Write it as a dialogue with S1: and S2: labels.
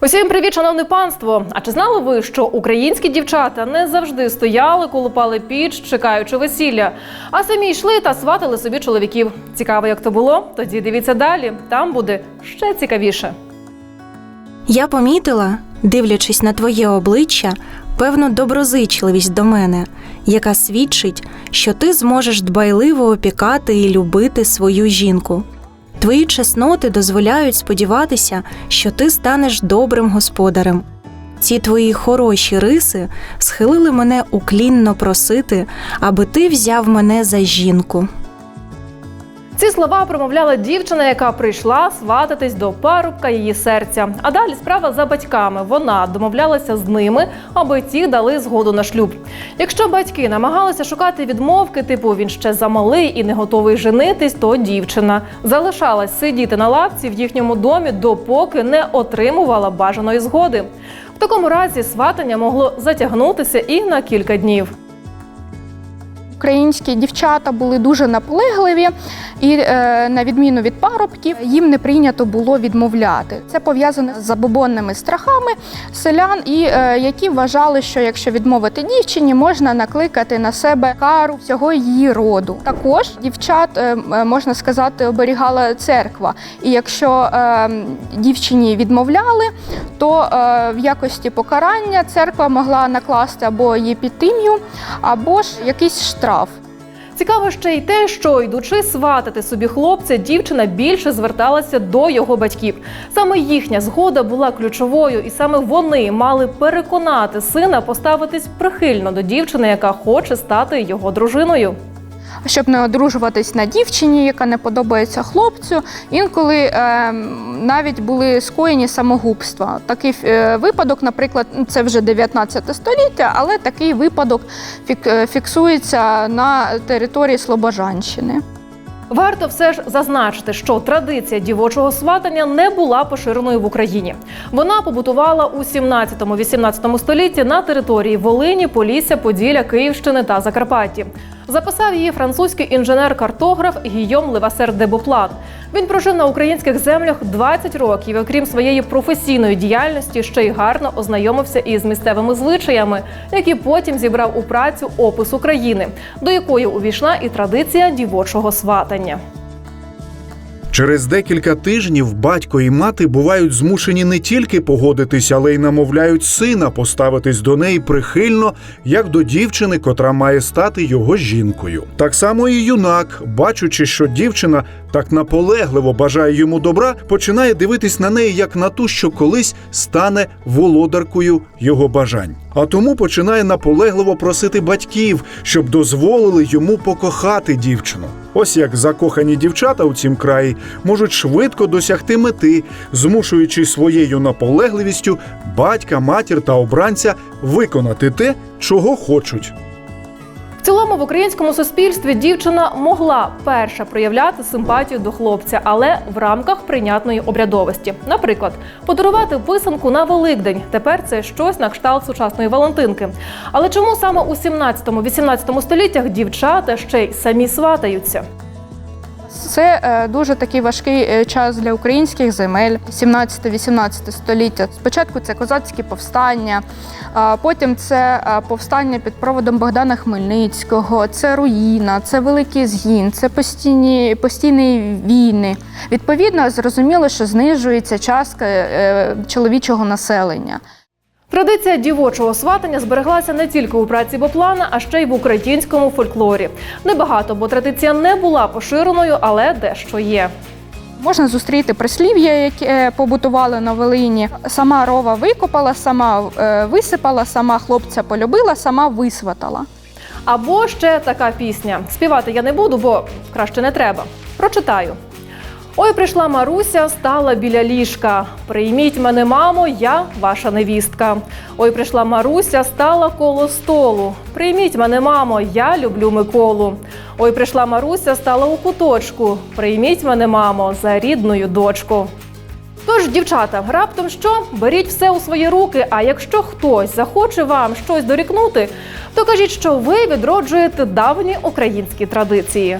S1: Усім привіт, шановне панство! А чи знали ви, що українські дівчата не завжди стояли, колупали піч, чекаючи весілля, а самі йшли та сватали собі чоловіків? Цікаво, як то було? Тоді дивіться далі. Там буде ще цікавіше.
S2: Я помітила, дивлячись на твоє обличчя, певну доброзичливість до мене, яка свідчить, що ти зможеш дбайливо опікати і любити свою жінку. Твої чесноти дозволяють сподіватися, що ти станеш добрим господарем. Ці твої хороші риси схилили мене уклінно просити, аби ти взяв мене за жінку.
S1: Ці слова промовляла дівчина, яка прийшла свататись до парубка її серця. А далі справа за батьками. Вона домовлялася з ними, аби ті дали згоду на шлюб. Якщо батьки намагалися шукати відмовки, типу він ще замалий і не готовий женитись, то дівчина залишалась сидіти на лавці в їхньому домі, допоки не отримувала бажаної згоди. В такому разі сватання могло затягнутися і на кілька днів.
S3: Українські дівчата були дуже наполегливі, і е, на відміну від парубків, їм не прийнято було відмовляти. Це пов'язане з забобонними страхами селян, і е, які вважали, що якщо відмовити дівчині, можна накликати на себе кару всього її роду. Також дівчат е, можна сказати оберігала церква. І якщо дівчині відмовляли, то в якості покарання церква могла накласти або її підтим'ю, або ж якийсь штраф.
S1: Цікаво ще й те, що йдучи сватати собі хлопця, дівчина більше зверталася до його батьків. Саме їхня згода була ключовою, і саме вони мали переконати сина поставитись прихильно до дівчини, яка хоче стати його дружиною.
S3: Щоб не одружуватись на дівчині, яка не подобається хлопцю. Інколи е, навіть були скоєні самогубства. Такий е, випадок, наприклад, ну, це вже 19 століття, але такий випадок е, фіксується на території Слобожанщини.
S1: Варто все ж зазначити, що традиція дівочого сватання не була поширеною в Україні. Вона побутувала у 17-18 столітті на території Волині, Полісся, Поділля, Київщини та Закарпатті. Записав її французький інженер-картограф Гійом Левасер де Боплан. Він прожив на українських землях 20 років. Окрім своєї професійної діяльності, ще й гарно ознайомився із місцевими звичаями, які потім зібрав у працю опис України, до якої увійшла і традиція дівочого сватання.
S4: Через декілька тижнів батько і мати бувають змушені не тільки погодитись, але й намовляють сина поставитись до неї прихильно, як до дівчини, котра має стати його жінкою. Так само і юнак, бачучи, що дівчина так наполегливо бажає йому добра, починає дивитись на неї як на ту, що колись стане володаркою його бажань. А тому починає наполегливо просити батьків, щоб дозволили йому покохати дівчину. Ось як закохані дівчата у цім краї можуть швидко досягти мети, змушуючи своєю наполегливістю батька, матір та обранця виконати те, чого хочуть.
S1: Цілому в українському суспільстві дівчина могла перша проявляти симпатію до хлопця, але в рамках прийнятної обрядовості. Наприклад, подарувати писанку на Великдень. Тепер це щось на кшталт сучасної Валентинки. Але чому саме у 17-18 століттях дівчата ще й самі сватаються?
S3: Це е, дуже такий важкий е, час для українських земель 17-18 століття. Спочатку це козацькі повстання, потім це е, повстання під проводом Богдана Хмельницького, це руїна, це великий згін, це постійні, постійні війни. Відповідно, зрозуміло, що знижується частка чоловічого населення.
S1: Традиція дівочого сватання збереглася не тільки у праці Боплана, а ще й в українському фольклорі. Небагато, бо традиція не була поширеною, але дещо є.
S3: Можна зустріти прислів'я, яке побутували на Волині. Сама рова викопала, сама е, висипала, сама хлопця полюбила, сама висватала.
S1: Або ще така пісня. Співати я не буду, бо краще не треба. Прочитаю. Ой, прийшла Маруся, стала біля ліжка. Прийміть мене, мамо, я ваша невістка. Ой, прийшла Маруся, стала коло столу. Прийміть мене, мамо, я люблю Миколу. Ой, прийшла Маруся, стала у куточку. Прийміть мене, мамо, за рідною дочку. Тож, дівчата, раптом що? Беріть все у свої руки. А якщо хтось захоче вам щось дорікнути, то кажіть, що ви відроджуєте давні українські традиції.